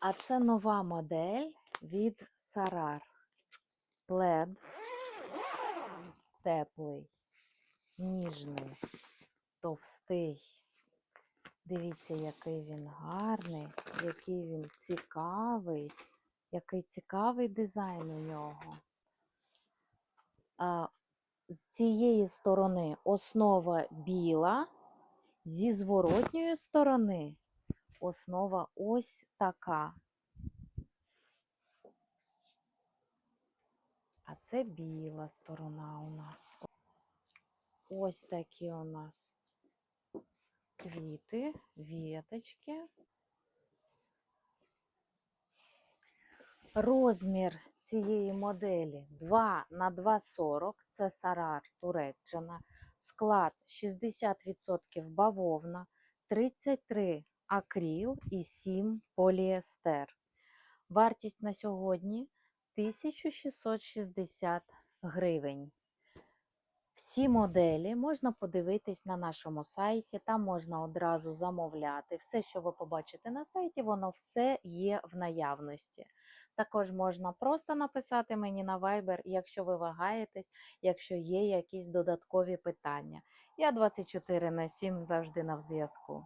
А це нова модель від Сарар. Плед теплий, ніжний, товстий. Дивіться, який він гарний, який він цікавий, який цікавий дизайн у нього. З цієї сторони основа біла, зі зворотньої сторони основа ось така. А це біла сторона у нас. Ось такі у нас квіти, віточки. Розмір цієї моделі 2 на 2,40. Це Сарар, Туреччина. Склад 60% бавовна, 33 акрил і 7 поліестер. Вартість на сьогодні 1660 гривень. Всі моделі можна подивитись на нашому сайті, там можна одразу замовляти. Все, що ви побачите на сайті, воно все є в наявності. Також можна просто написати мені на Viber, якщо ви вагаєтесь, якщо є якісь додаткові питання. Я 24 на 7 завжди на зв'язку.